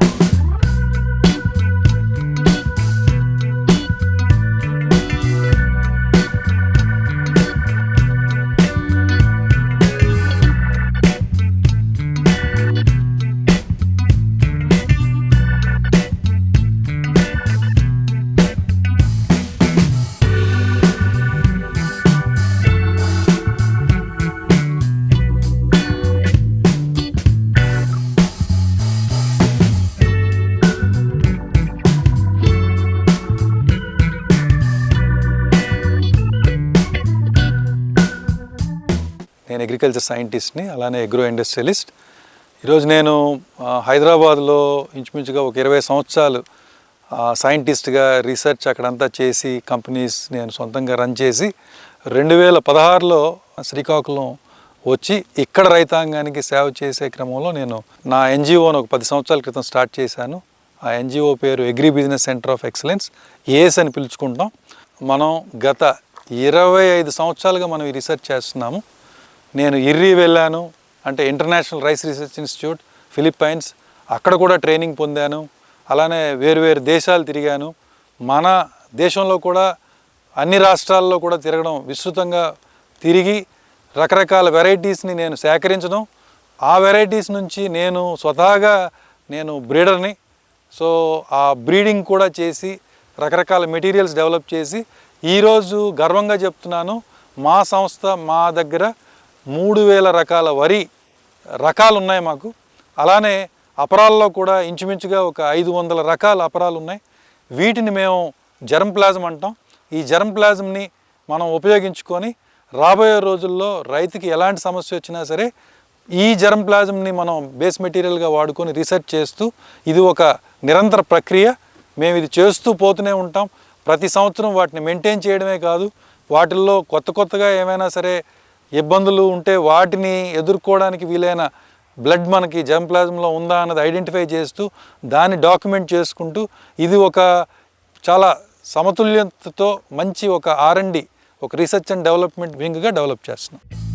you నేను agriculture సైంటిస్ట్ని అలానే agro industrialist ఈరోజు నేను హైదరాబాద్లో ఇంచుమించుగా ఒక ఇరవై సంవత్సరాలు సైంటిస్ట్గా రీసెర్చ్ అక్కడంతా చేసి కంపెనీస్ నేను సొంతంగా రన్ చేసి రెండు వేల పదహారులో శ్రీకాకుళం వచ్చి ఇక్కడ రైతాంగానికి సేవ చేసే క్రమంలో నేను నా ఎన్జిఓను ఒక పది సంవత్సరాల క్రితం స్టార్ట్ చేశాను. ఆ ఎన్జిఓ పేరు agri business centre of excellence A S అని పిలుచుకుంటాం. మనం గత ఇరవై ఐదు సంవత్సరాలుగా మనం ఈ రీసెర్చ్ చేస్తున్నాము. నేను ఇర్రి వెళ్ళాను. అంటే international rice research institute Philippines అక్కడ కూడా ట్రైనింగ్ పొందాను. అలానే వేరు వేరు దేశాలు తిరిగాను. మన దేశంలో కూడా అన్ని రాష్ట్రాల్లో కూడా తిరగడం విస్తృతంగా తిరిగి రకరకాల వెరైటీస్ని నేను సేకరించడం. ఆ వెరైటీస్ నుంచి నేను స్వతహాగా నేను బ్రీడర్ని సో ఆ బ్రీడింగ్ కూడా చేసి రకరకాల మెటీరియల్స్ డెవలప్ చేసి ఈరోజు గర్వంగా చెప్తున్నాను మా సంస్థ మా దగ్గర మూడు వేల రకాల వరి రకాలు ఉన్నాయి మాకు. అలానే అపరాల్లో కూడా ఇంచుమించుగా ఒక ఐదు వందల రకాల అపరాలు ఉన్నాయి. వీటిని మేము జర్మ్ ప్లాజం అంటాం. ఈ జర్మ్ ప్లాజంని మనం ఉపయోగించుకొని రాబోయే రోజుల్లో రైతుకి ఎలాంటి సమస్య వచ్చినా సరే ఈ జర్మ్ ప్లాజంని మనం బేస్ మెటీరియల్గా వాడుకొని రీసెర్చ్ చేస్తూ ఇది ఒక నిరంతర ప్రక్రియ. మేము ఇది చేస్తూ పోతూనే ఉంటాం. ప్రతి సంవత్సరం వాటిని మెయింటైన్ చేయడమే కాదు. వాటిల్లో కొత్త కొత్తగా ఏమైనా సరే ఇబ్బందులు ఉంటే వాటిని ఎదుర్కోవడానికి వీలైన బ్లడ్ మనకి జర్మ్ ప్లాజంలో ఉందా అన్నది ఐడెంటిఫై చేస్తూ దాన్ని డాక్యుమెంట్ చేసుకుంటూ ఇది ఒక చాలా సమతుల్యతతో మంచి ఒక ఆర్ ఒక రీసెర్చ్ అండ్ డెవలప్మెంట్ వింగ్గా డెవలప్ చేస్తున్నాం.